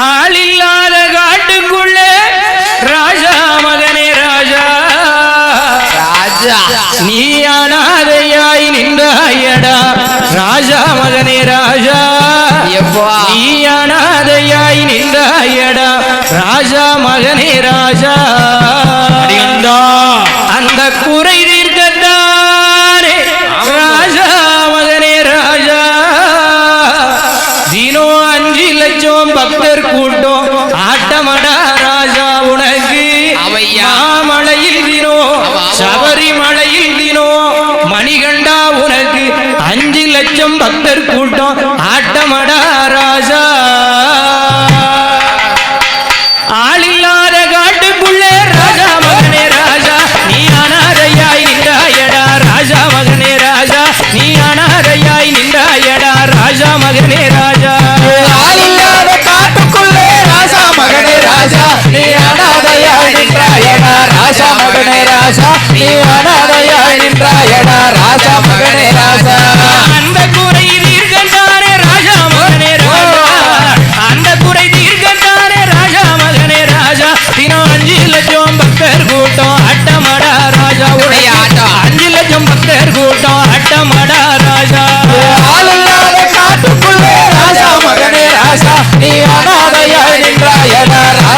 ஆள் இல்லாத காட்டுக்குள்ள ராஜா மகனே ராஜா. ராஜா. நீ அனாதையாய் நின்றாயடா. ராஜா மகனே ராஜா. நீ அனாதையாய் நின்றாயடா. ராஜா மகனே ராஜா. அந்த குறை தீர்க்க மணிகண்டா உனக்கு அஞ்சு லட்சம் பக்தர் கூட்டம். ஆட்டமடா ராஜா. ஆளில்லாத காட்டுக்குள்ளே ராஜா மகனே ராஜா. நீ அனாதையாய் நின்றாயடா. ராஜா மகனே ராஜா. நீ அனாதையாய் நின்றாயடா.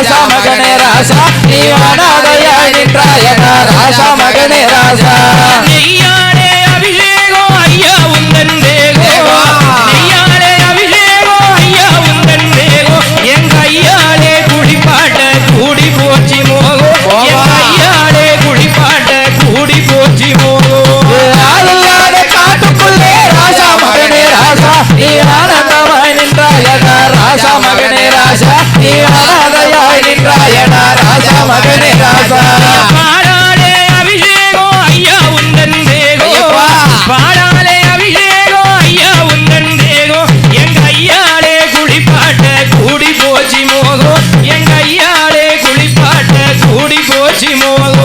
I'm பாடாலே அபிஷேகம் ஐயா உந்தன் தேகம் எங்க ஐயாலே குளிப்பாட்ட கூடி போச்சு மோகம் எங்க ஐயாலே குளிப்பாட்ட கூடி போச்சு மோகம்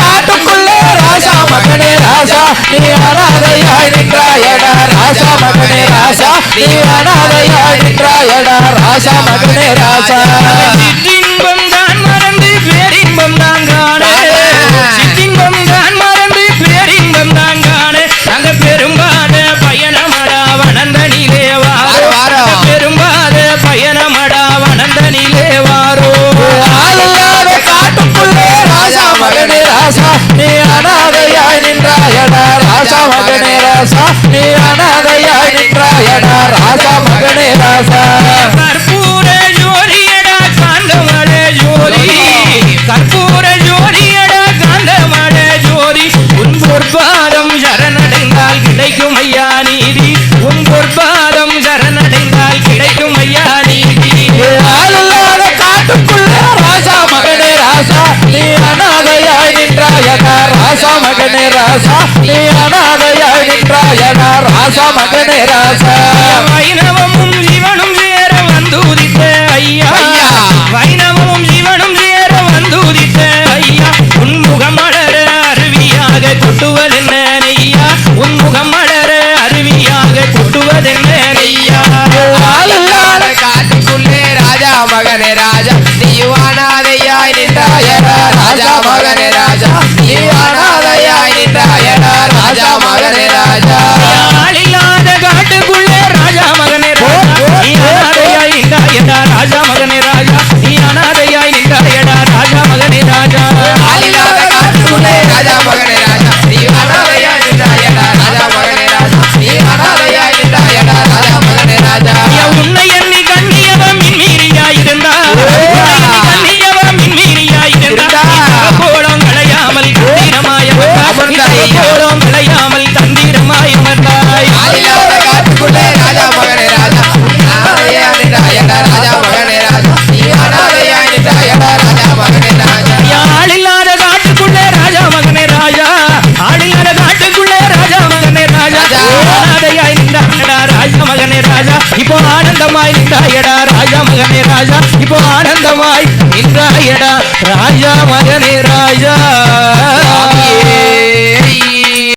காட்டுக்குள்ளே ராசா மகனே ராசா நீ அனாதையாய் நின்றாயடா ராசா மகனே ராசா நீ அனாதையாய் நின்றாயடா ராசா மகனே ராசா ராசா நீ அனாதையாகின்றாய் என ராசா மகனே ராசா. நின்றாயடா ராஜா மகனே ராஜா இப்போ ஆனந்தமாய் நின்றாயடா. ராஜா மகனே ராஜா.